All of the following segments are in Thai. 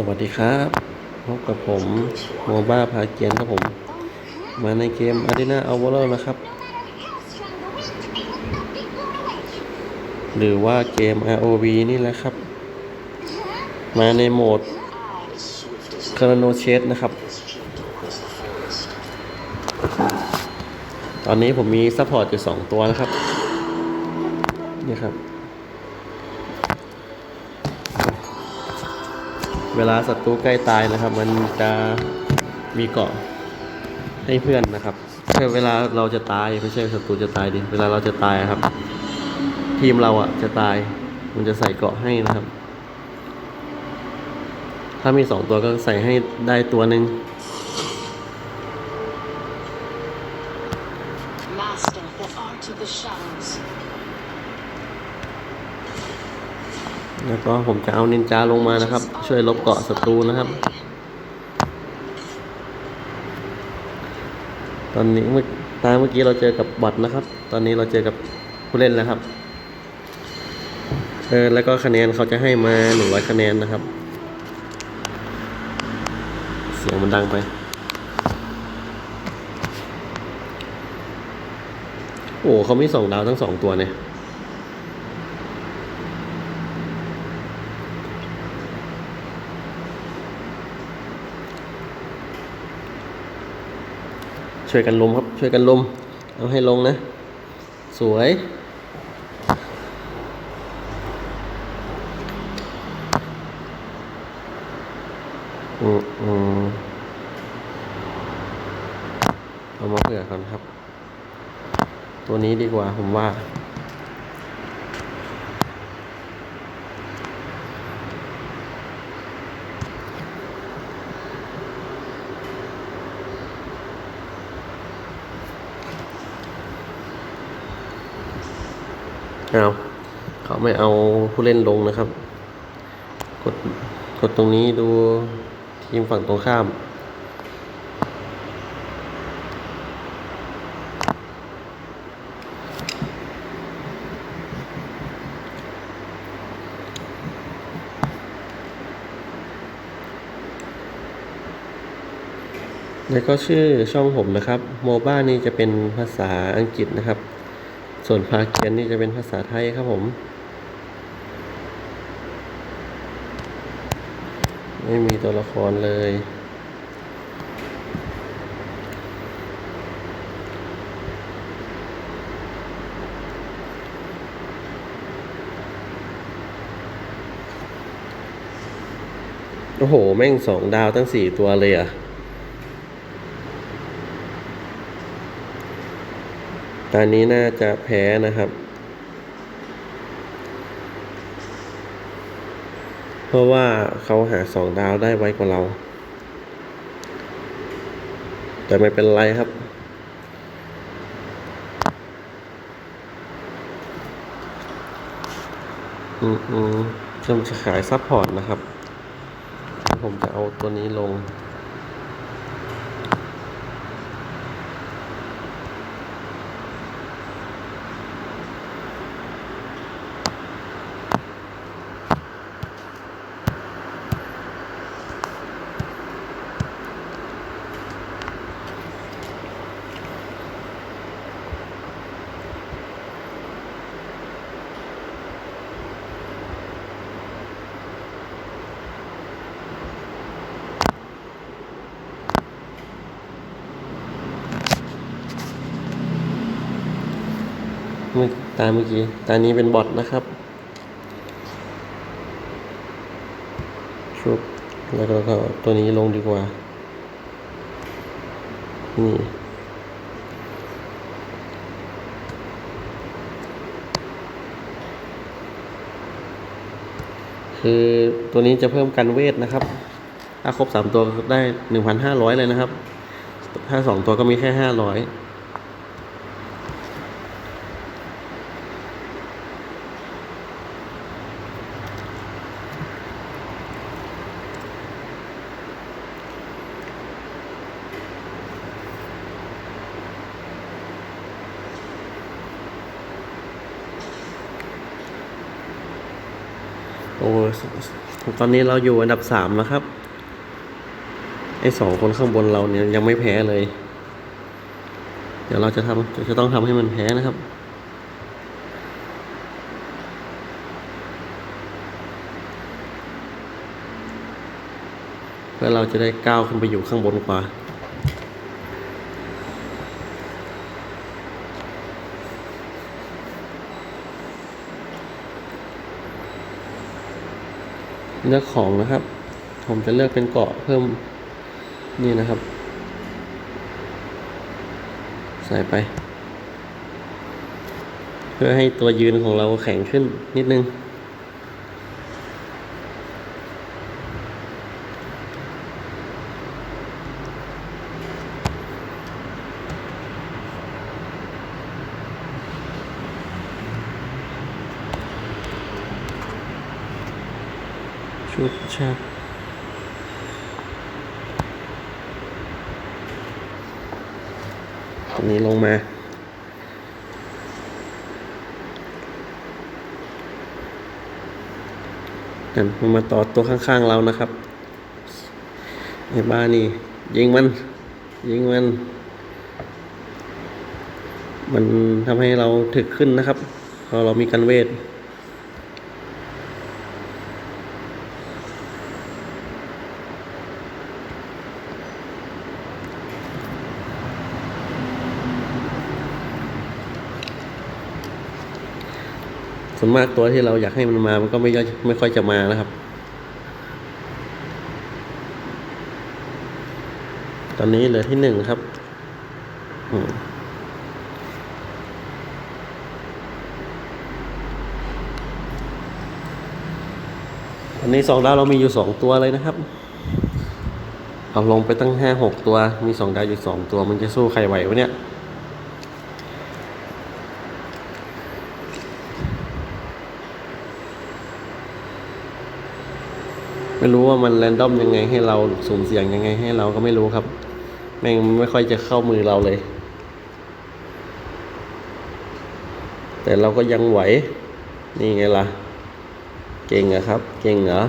สวัสดีครับ พบกับผมโมบ้าพาเกียนครับผม มาในเกม Arena o v e r l นะครับ หรือว่าเกม ROV นี่แหละครับ มาในโหมด c h r o n o Chase นะครับ ตอนนี้ผมมีซัพพอร์ตอยู่ 2 ตัวนะครับ นี่ครับ เวลาศัตรูใกล้ตายนะครับ มันจะมีเกาะให้เพื่อนนะครับคือเวลาเราจะตายไม่ใช่ศัตรูจะตายดิเวลาเราจะตายครับ ทีมเราอะจะตาย มันจะใส่เกาะให้นะครับ ถ้ามีสองตัวก็ใส่ให้ได้ตัวหนึ่ง แล้วก็ผมจะเอานินจาลงมานะครับ ช่วยลบเกาะศัตรูนะครับ ตอนนี้เมื่อตาเมื่อกี้เราเจอกับบอทนะครับ ตอนนี้เราเจอกับผู้เล่นแล้วครับเออแล้วก็คะแนนเขาจะให้มาหนึ่งร้อยคะแนนนะครับ เสียงมันดังไป โอ้เขามีสองดาวทั้งสองตัวเนี่ย ช่วยกันลมครับ ช่วยกันลม เอาให้ลงนะ สวย อืมอืมเอามาเผื่อก่อนครับ ตัวนี้ดีกว่าผมว่า เอาเขาไม่เอาผู้เล่นลงนะครับ กดกดตรงนี้ดูทีมฝั่งตรงข้าม แล้วก็ชื่อช่องผมนะครับ โมบ้านี่จะเป็นภาษาอังกฤษนะครับ ส่วนพาเกียนนี่จะเป็นภาษาไทยครับผม ไม่มีตัวละครเลย โอ้โห แม่งสองดาวตั้งสี่ตัวเลยอะ ตอนนี้น่าจะแพ้นะครับ เพราะว่าเขาหาสองดาวได้ไวกว่าเรา แต่ไม่เป็นไรครับ อืมอืมจะขายซัพพอร์ตนะครับ ผมจะเอาตัวนี้ลง ตามเมื่อกี้ ตานี้เป็นบอทนะครับชุบแล้วก็ตัวนี้ลงดีกว่า นี่คือตัวนี้จะเพิ่มกันเวทนะครับ ถ้าครบสามตัวได้หนึ่งพันห้าร้อยเลยนะครับ ถ้าสองตัวก็มีแค่ห้าร้อย ตอนนี้เราอยู่อันดับสามแล้วครับ ไอ้สองคนข้างบนเราเนี่ยยังไม่แพ้เลย เดี๋ยวเราจะทำจะต้องทำให้มันแพ้นะครับเพื่อเราจะได้ก้าวขึ้นไปอยู่ข้างบนกว่า เลือกของนะครับ ผมจะเลือกเป็นเกาะเพิ่มนี่นะครับ ใส่ไป เพื่อให้ตัวยืนของเราแข็งขึ้นนิดนึง ชุดตรงนี้ลงมากันมันมาต่อตัวข้างๆเรานะครับไอ้บ้านี่ ยิงมัน ยิงมัน มันทำให้เราถึกขึ้นนะครับพอเรามีกันเวท วนมากตัวที่เราอยากให้มันมา มันก็ไม่ย่อยไม่ค่อยจะมานะครับ ตอนนี้เหลือที่หนึ่งครับอืมตอนนี้สองดาวเรามีอยู่สองตัวเลยนะครับ เอาลงไปตั้งห้าหกตัว มีสองดาวอยู่สองตัว มันจะสู้ใครไหววะเนี่ย รู้ว่ามันแรนดอมยังไงให้เราสุ่มเสี่ยงยังไงให้เราก็ไม่รู้ครับ แม่งไม่ค่อยจะเข้ามือเราเลย แต่เราก็ยังไหว นี่ไงล่ะ เก่งอะครับ เก่งเหรอ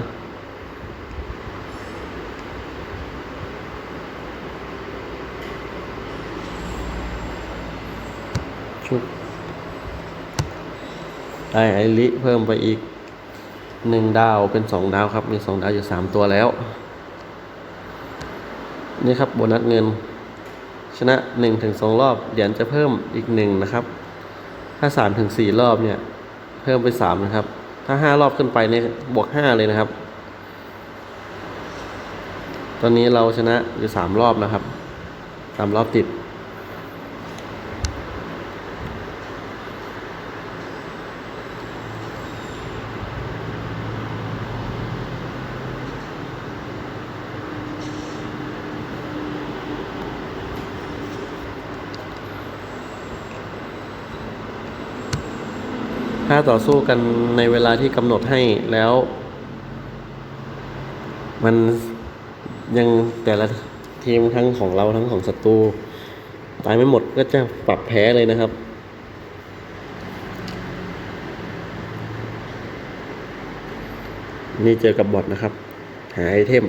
ชุบได้ไอริเพิ่มไปอีก หนึ่งดาวเป็นสองดาวครับ มีสองดาวอยู่สามตัวแล้ว นี่ครับโบนัสเงิน ชนะหนึ่งถึงสองรอบเหรียญจะเพิ่มอีกหนึ่งนะครับ ถ้าสามถึงสี่รอบเนี่ย เพิ่มไปสามนะครับ ถ้าห้ารอบขึ้นไปเนี่ยบวกห้าเลยนะครับ ตอนนี้เราชนะอยู่สามรอบนะครับสามรอบติด ต่อสู้กันในเวลาที่กำหนดให้แล้ว มันยังแต่ละทีมทั้งของเราทั้งของศัตรูตายไม่หมดก็จะปรับแพ้เลยนะครับ นี่เจอกับบอทนะครับ หาไอเทม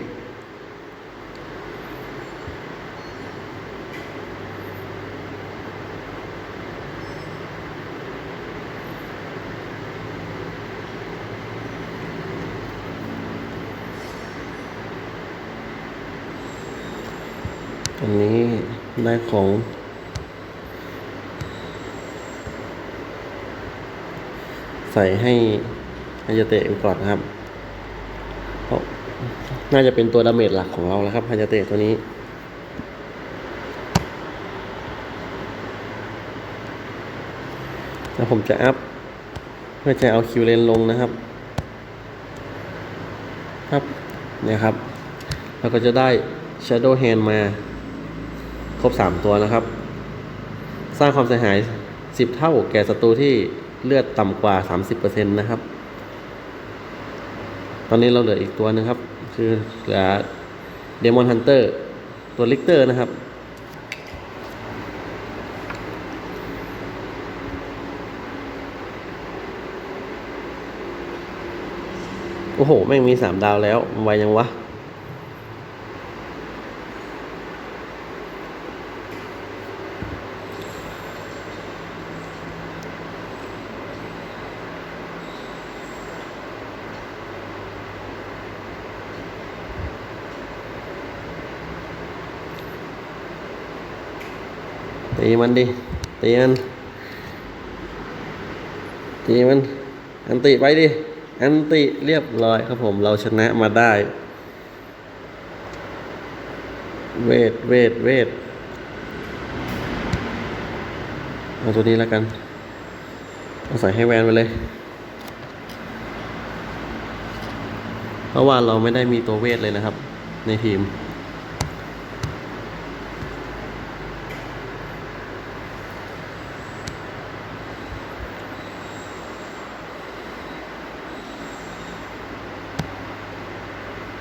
ตรงนี้ได้ของใส่ให้ฮายาเตะก่อนนะครับเพราะน่าจะเป็นตัวดาเมจหลักของเราแล้วครับฮายาเตะตัวนี้ แล้วผมจะอัพ เพื่อจะเอาคิวเลนลงนะครับ ครับ เนี่ยครับแล้วก็จะได้ Shadow Hand มา ครบ 3 ตัวนะครับ สร้างความเสียหาย 10 เท่าแก่ศัตรูที่เลือดต่ำกว่า 30%นะครับ ตอนนี้เราเหลืออีกตัวหนึงครับ คือเหลือ Demon Hunter ตัวลิกเตอร์นะครับ โอ้โห แม่งมีสามดาวแล้วไวยังวะ ตี มันดิ ตีมัน ตีมัน อันติไปดิ อันติเรียบร้อยครับผม เราชนะมาได้ เวท เวท เวท เอาตัวนี้แล้วกัน เอาใส่ให้แวนไปเลย เพราะว่าเราไม่ได้มีตัวเวทเลยนะครับ ในทีม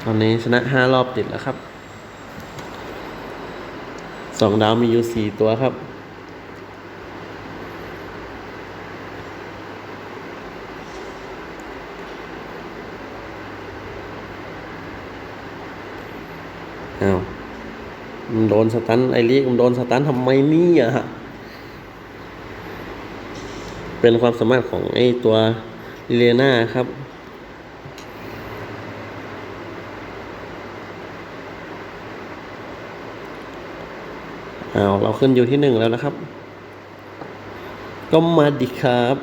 อนนี้ชนะห้ารอบติดแล้วครับสองดาวมีอยู่สี่ตัวครับ อ้าวมันโดนสตันไอรีกมันโดนสตันทำไมนี่ยฮะ เป็นความสามารถของไอตัวลิเลน่าครับ เอาเราขึ้นอยู่ที่หนึ่งแล้วนะครับ ก็มาดิครับ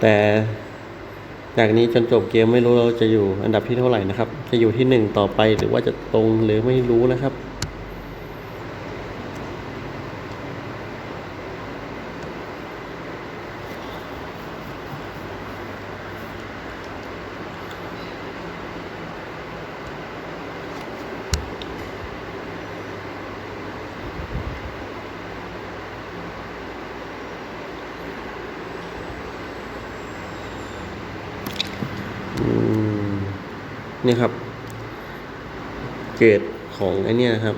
แต่จากนี้จนจบเกมไม่รู้เราจะอยู่อันดับที่เท่าไหร่นะครับ จะอยู่ที่หนึ่งต่อไปหรือว่าจะตรงหรือไม่รู้นะครับ นี่ครับ เกรดของไอเนี่ยนะครับ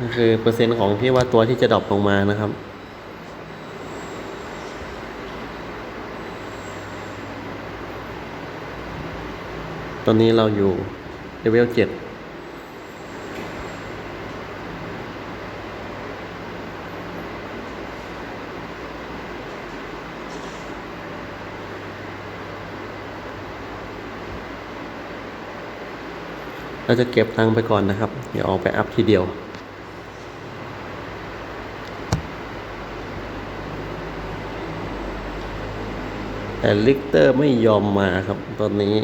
ก็คือเปอร์เซ็นต์ของที่ว่าตัวที่จะดรอปลงมานะครับ ตอนนี้เราอยู่เลเวลเจ็ด เราจะเก็บตังไปก่อนนะครับ เดี๋ยวเอาไปอัพทีเดียวแต่ลิกเตอร์ไม่ยอมมาครับตอนนี้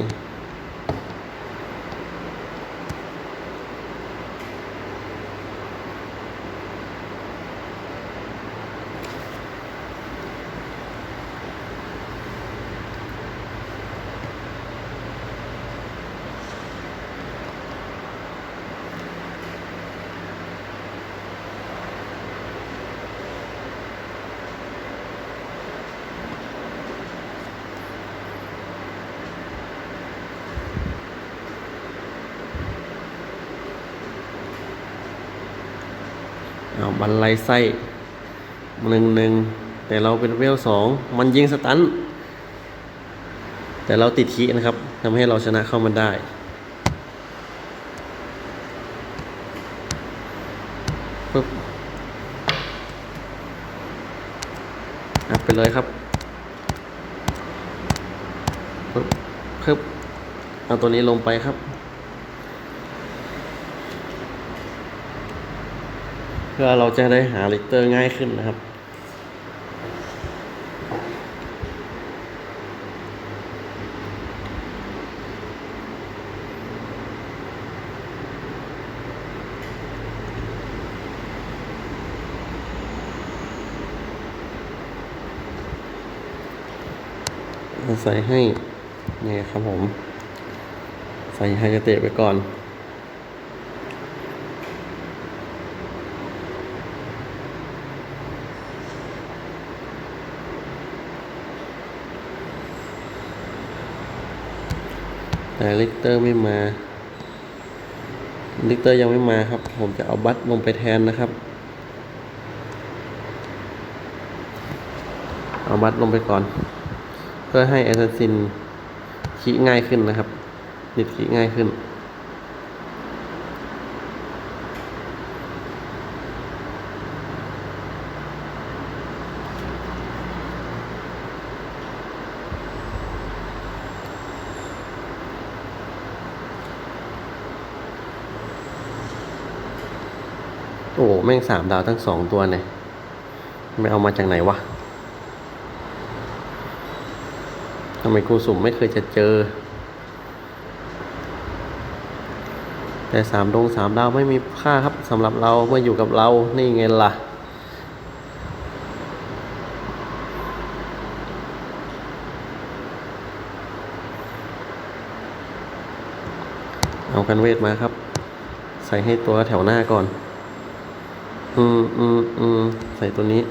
บันไลไส้หนึ่งหนึ่งแต่เราเป็นเวลสองมันยิงสตันแต่เราติดคีนะครับทำให้เราชนะเข้ามันได้ปึ๊บอัพไปเลยครับปึ๊บปึ๊บเอาตัวนี้ลงไปครับ พื่อเราจะได้หาลิกเตอร์ง่ายขึ้นนะครับ ใส่ให้ เนี่ยครับผม ใส่ไฮเตะไปก่อน แต่ลิกเตอร์ไม่มาลิกเตอร์ยังไม่มาครับ ผมจะเอาบัตลงไปแทนนะครับ เอาบัตลงไปก่อน เพื่อให้แอสซัสซินขี่ง่ายขึ้นนะครับดิดขี่ง่ายขึ้น โอ้แม่งสามดาวทั้งสองตัวเนี่ยไม่เอามาจากไหนวะทำไมครูสุ่มไม่เคยจะเจอ แต่สามดวงสามดาวไม่มีค่าครับสำหรับเราเมื่ออยู่กับเรานี่ไงล่ะเอากันเวทมาครับ ใส่ให้ตัวแถวหน้าก่อน อืมอืมอืมใส่ตัวนี้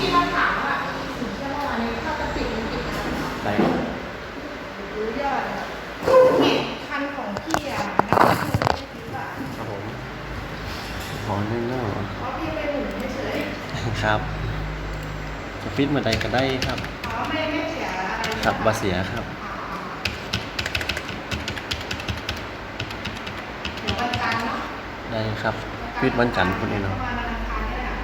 พี่มาถามว่าสินเชื่อเมื่อวานนี้ถ้าจะปิดมันปิดอะไรเนาะ ได้ หรือยอดอะเห็นคันของพี่อะน้ำมันไม่ได้คิดอะ ครับผมขอแน่นอน เพราะพี่ไปหมุนเฉย ครับจะฟิตมาใดก็ได้ครับๆเพราะไม่ไม่เสียอะไรครับบาเสียครับเดี๋ยววันจันทร์เนาะได้ครับฟิตวันจันทร์คุณเองปเนาะระมาณวันอังคารนี่แหละ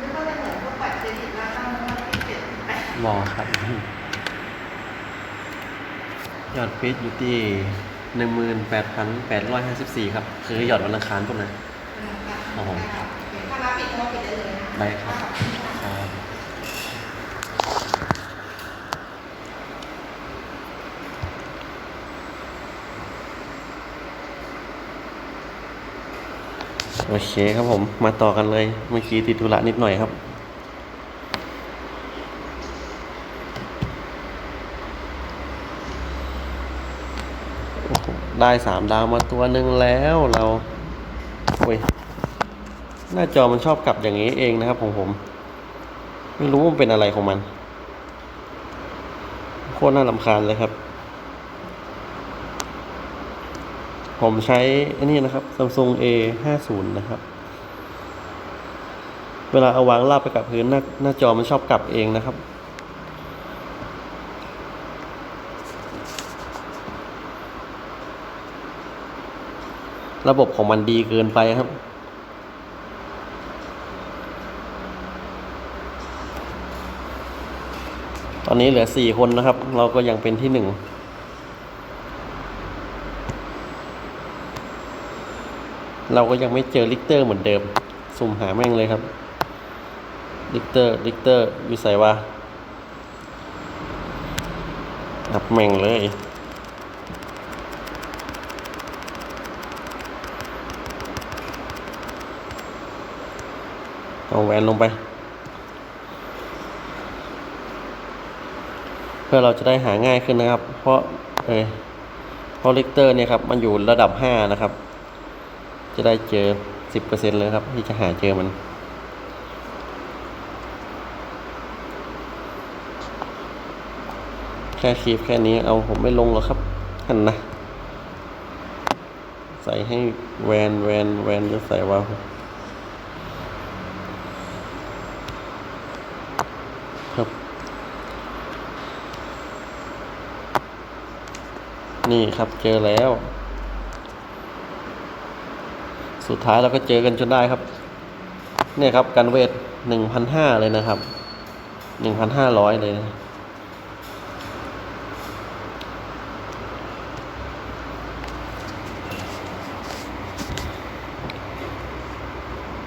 นี่ก็จะเหมือนพวกบัตรเครดิตแล้วตั้งวันที่เจ็ดแปด รอครับ ยอดฟิตอยู่ที่หนึ่งหมื่นแปดพันแปดร้อยห้าสิบสี่ครับ คือหยอดวันอังคารพวกนั้นครับผมถ้ารับปิดก็ปิดได้เลยนะได้ครับครับโอเคครับผม มาต่อกันเลย เมื่อกี้ติดธุระนิดหน่อยครับ โอ้โห ได้สามดาวมาตัวหนึ่งแล้วเราโอ้ยหน้าจอมันชอบกลับอย่างนี้เองนะครับของผม ไม่รู้ว่ามันเป็นอะไรของมัน โคตรน่ารำคาญเลยครับ ผมใช้อันนี้นะครับ Samsung A 5 0นะครับ เวลาเอาวางราบไปกับพื้นหน้าหน้าจอมันชอบกลับเองนะครับ ระบบของมันดีเกินไปครับ ตอนนี้เหลือสี่คนนะครับ เราก็ยังเป็นที่หนึ่งเราก็ยังไม่เจอลิกเตอร์เหมือนเดิม สุ่มหาแม่งเลยครับ ลิกเตอร์ ลิกเตอร์วิสัยวะอับแม่งเลย เอาแหวนลงไป เพื่อเราจะได้หาง่ายขึ้นนะครับ เพราะเออเพราะลิกเตอร์เนี่ยครับ มันอยู่ระดับห้านะครับ จะได้เจอสิบเปอร์เซ็นเลยครับ ที่จะหาเจอมันแค่คลิปแค่นี้เอาผมไม่ลงหรอกครับหันนะ ใส่ให้แวนแวนแวนจะใส่ว่า นี่ครับเจอแล้ว สุดท้ายเราก็เจอกันจนได้ครับ เนี่ยครับการเวทหนึ่งพันห้าเลยนะครับหนึ่งพันห้าร้อยเลยนะ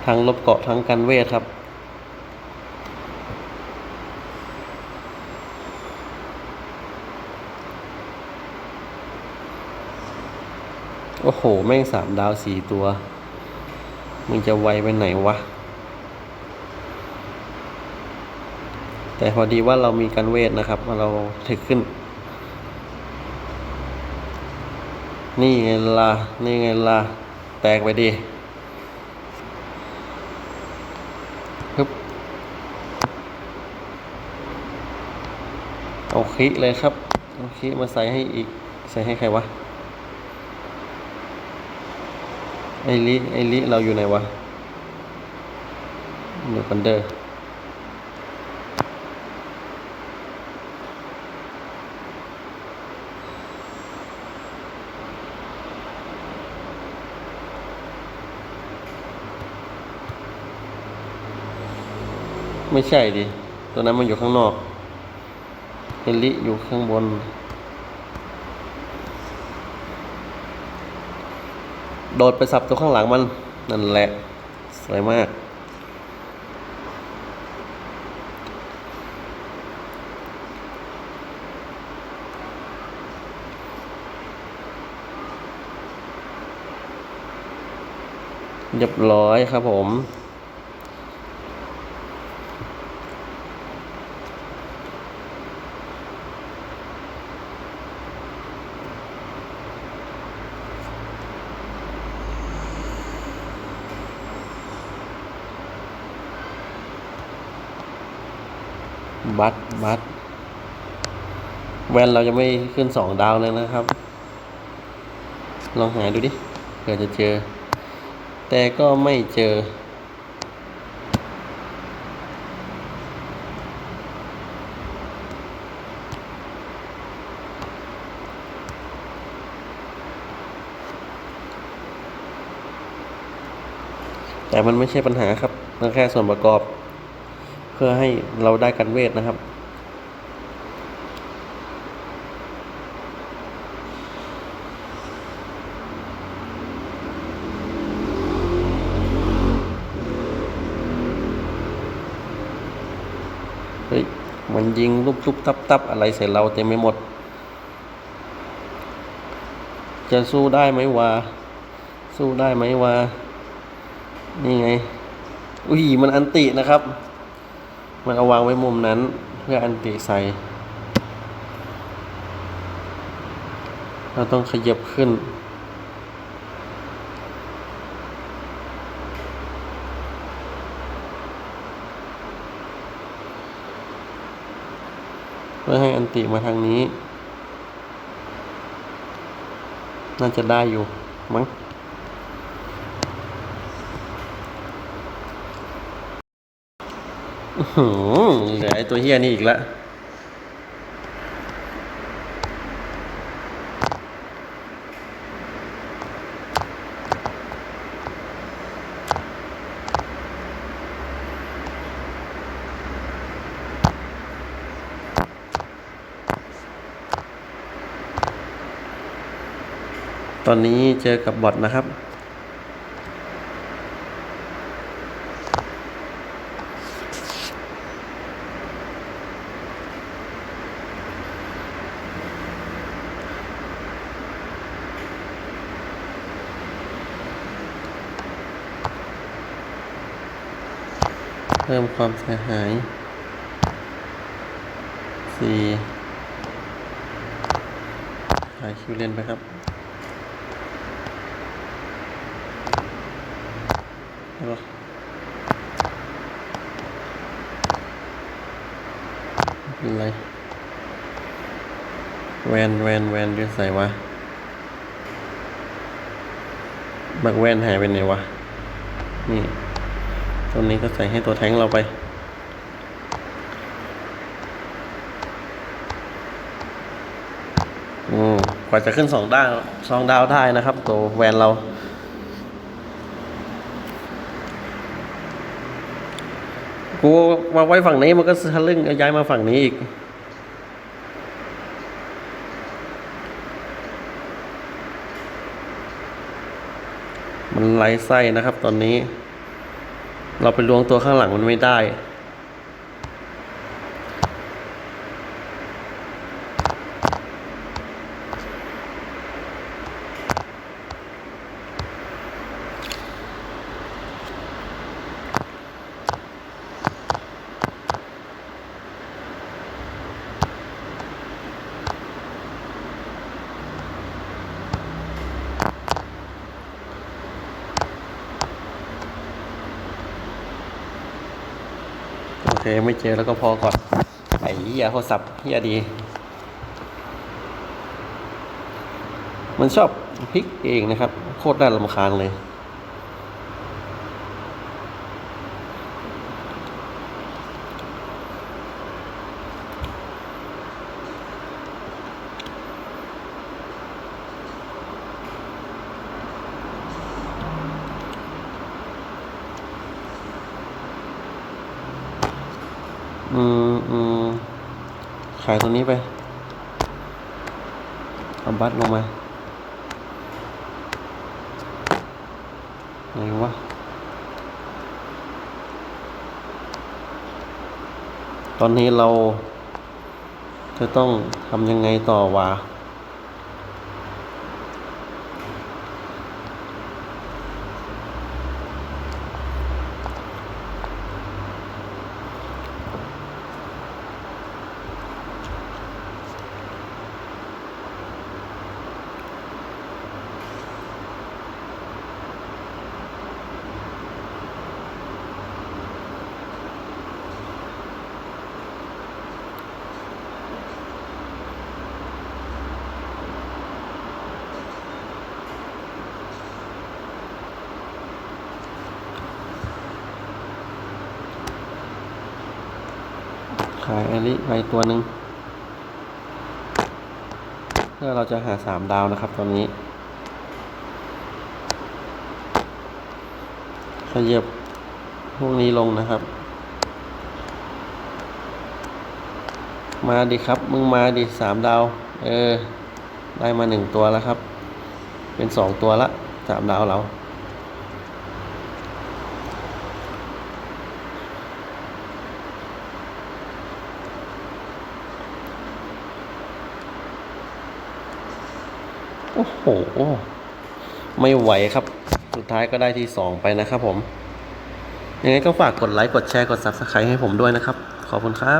ทั้งลบเกาะทั้งกันเวทครับ โอ้โห แม่งสามดาวสี่ตัว มึงจะไวไปไหนวะ แต่พอดีว่าเรามีกันเวทนะครับ เราถึกขึ้น นี่ไงล่ะ นี่ไงล่ะ แตกไปดิฮึบเอาคิเลยครับ เอาคิมาใส่ให้อีก ใส่ให้ใครวะ ไอลิไอลิเราอยู่ไหนวะเดี๋ยวกันเดอร์ไม่ใช่ดิ ตัวนั้นมันอยู่ข้างนอกไอลิอยู่ข้างบน โดดไปสับตัวข้างหลังมัน นั่นแหละ สวยมาก เรียบร้อยครับผม บัตบัตแวนเราจะไม่ขึ้นสองดาวเลยนะครับ ลองหาดูดิเผื่อจะเจอ แต่ก็ไม่เจอ แต่มันไม่ใช่ปัญหาครับ มันแค่ส่วนประกอบ พื่อให้เราได้กันเวทนะครับ เฮ้ย มันยิงลุบลุบตับตับอะไรใส่เราเต็มไปหมด จะสู้ได้ไหมวะ สู้ได้ไหมวะ นี่ไง อุ้ย มันอันตินะครับ มันเอาวางไว้มุมนั้นเพื่ออันติใส่ เราต้องขยับขึ้น เพื่อให้อันติมาทางนี้ น่าจะได้อยู่มั้ง อื้อหือ เหลือไอ้ตัวเฮียนี่อีกแล้วตอนนี้เจอกับบอทนะครับ พิ่มความเสียหายสี่หายคิวเลนไปครับ เป็นไร แวนแวนแวนจะใส่วะ บักแวนหายไปไหนวะ นี่ ตัวนี้ก็ใส่ให้ตัวแท้งเราไป อืมกว่าจะขึ้นสองดาวสองดาวได้นะครับ ตัวแวนเรา กูวางไว้ฝั่งนี้มันก็ทะลึ่งย้ายมาฝั่งนี้อีกมันไร้ไส้นะครับตอนนี้ เราไปล้วงตัวข้างหลังมันไม่ได้ เคไม่เจอแล้วก็พอก่อน ไอ้เหี้ยโทรศัพท์เหี้ยดี มันชอบพลิกเองนะครับ โคตรน่ารำคาญเลย ขายตัวนี้ไปเอาบัตรลงมาไหนวะตอนนี้เราจะต้องทำยังไงต่อวะ ขายอันนี้ไปตัวหนึ่งเพื่อเราจะหาสามดาวนะครับ ตอนนี้ ขยับพวกนี้ลงนะครับ มาดิครับ มึงมาดิสามดาว เออ ได้มาหนึ่งตัวแล้วครับ เป็นสองตัวละสามดาวเรา โอ้โห ไม่ไหวครับ สุดท้ายก็ได้ที่สองไปนะครับผม ยังไงก็ฝากกดไลค์ กดแชร์ กด Subscribe ให้ผมด้วยนะครับ ขอบคุณครับ